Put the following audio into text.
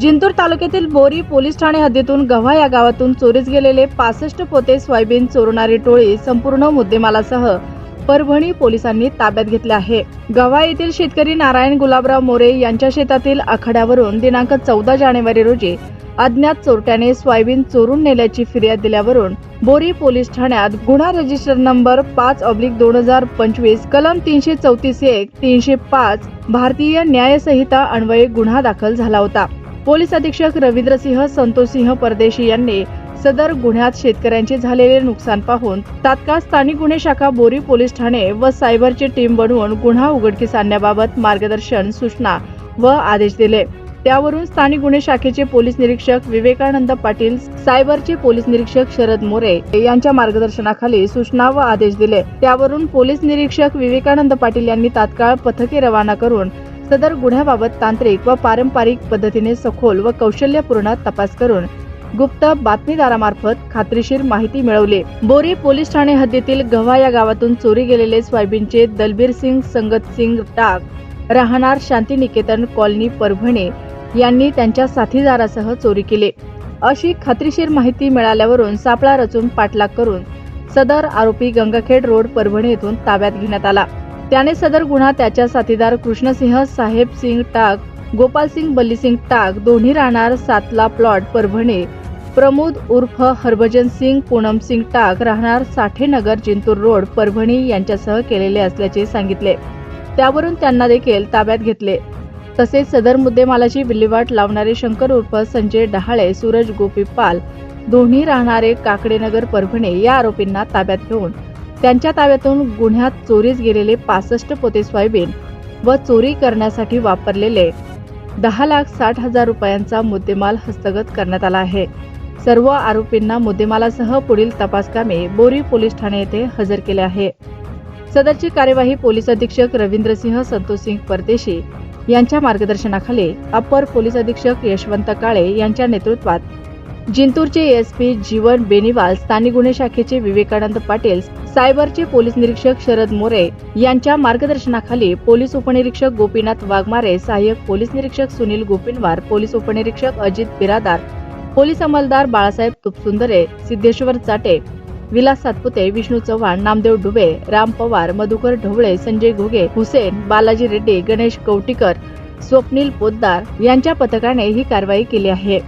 जिंतूर तालुक्यातील बोरी पोलीस ठाणे हद्दीतून गव्हा या गावातून चोरीस गेलेले पासष्ट पोते सोयाबीन चोरणारी टोळी संपूर्ण मुद्देमालासह परभणी पोलिसांनी ताब्यात घेतले आहे. गव्हा येथील शेतकरी नारायण गुलाबराव मोरे यांच्या शेतातील आखाड्यावरून दिनांक चौदा जानेवारी रोजी अज्ञात चोरट्याने सोयाबीन चोरून नेल्याची फिर्याद दिल्यावरून बोरी पोलीस ठाण्यात गुन्हा रजिस्टर नंबर पाच ऑब्लिक दोन हजार पंचवीस कलम तीनशे चौतीस एक तीनशे पाच भारतीय न्यायसंहिता अन्वये गुन्हा दाखल झाला होता. पोलीस अधीक्षक रवींद्रसिंह संतोषसिंह परदेशी यांनी सदर गुन्ह्यात शेतकऱ्यांचे झालेले नुकसान पाहून तात्काळ स्थानिक गुन्हे शाखा बोरी पोलीस ठाणे व सायबरची टीम बनवून गुन्हा उघडकीस आणण्याबाबत मार्गदर्शन सूचना व आदेश दिले. त्यावरून स्थानिक गुन्हे शाखेचे पोलीस निरीक्षक विवेकानंद पाटील सायबरचे पोलीस निरीक्षक शरद मोरे यांच्या मार्गदर्शनाखाली सूचना व आदेश दिले. त्यावरून पोलीस निरीक्षक विवेकानंद पाटील यांनी तात्काळ पथके रवाना करून सदर गुन्ह्याबाबत तांत्रिक व पारंपरिक पद्धतीने सखोल व कौशल्यपूर्ण तपास करून गुप्त बातमीदारामार्फत खात्रीशीर माहिती मिळवली. बोरी पोलीस ठाणे हद्दीतील गव्हा या गावातून चोरी गेलेले सोयाबीनचे दलबीर सिंग संगत सिंग टाक राहणार शांतिनिकेतन कॉलनी परभणी यांनी त्यांच्या साथीदारासह चोरी केली. अशी खात्रीशीर माहिती मिळाल्यावरून सापळा रचून पाठलाग करून सदर आरोपी गंगाखेड रोड परभणी येथून ताब्यात घेण्यात आला. त्याने सदर गुन्हा त्याच्या साथीदार कृष्णसिंह साहेब सिंग टाक गोपालसिंग बल्लीसिंग टाक दोन्ही राहणार सातला प्लॉट परभणी. प्रमोद उर्फ हरभजन सिंग पूनम सिंग टाक राहणार साठेनगर जिंतूर रोड परभणी यांच्यासह केलेले असल्याचे सांगितले. त्यावरून त्यांना देखील ताब्यात घेतले. तसेच सदर मुद्देमालाची विल्हेवाट लावणारे शंकर उर्फ संजय डहाळे सूरज गोपीपाल दोन्ही राहणारे काकडेनगर परभणी या आरोपींना ताब्यात घेऊन त्यांच्या ताब्यातून गुन्ह्यात चोरीस गेलेले पासष्ट पोते सोयाबीन व चोरी करण्यासाठी वापरलेले दहा लाख साठ हजार रुपयांचा मुद्देमाल हस्तगत करण्यात आला आहे. सर्व आरोपींना मुद्देमालासह पुढील तपासकामे बोरी पोलीस ठाणे येथे हजर केले आहे. सदरची कार्यवाही पोलीस अधीक्षक रवींद्रसिंह संतोषसिंग परदेशी यांच्या मार्गदर्शनाखाली अप्पर पोलीस अधीक्षक यशवंत काळे यांच्या नेतृत्वात जिंतूरचे एसपी जीवन बेनिवाल स्थानिक गुन्हे शाखेचे विवेकानंद पाटील सायबरचे पोलीस निरीक्षक शरद मोरे यांच्या मार्गदर्शनाखाली पोलीस उपनिरीक्षक गोपीनाथ वाघमारे सहाय्यक पोलीस निरीक्षक सुनील गोपिनवार पोलीस उपनिरीक्षक अजित बिरादार पोलीस अंमलदार बाळासाहेब तुपसुंदरे सिद्धेश्वर चाटे विलास सातपुते विष्णू चव्हाण नामदेव डुबे राम पवार मधुकर ढवळे संजय घोगे हुसेन बालाजी रेड्डी गणेश कवटीकर स्वप्नील पोद्दार यांच्या पथकाने ही कारवाई केली आहे.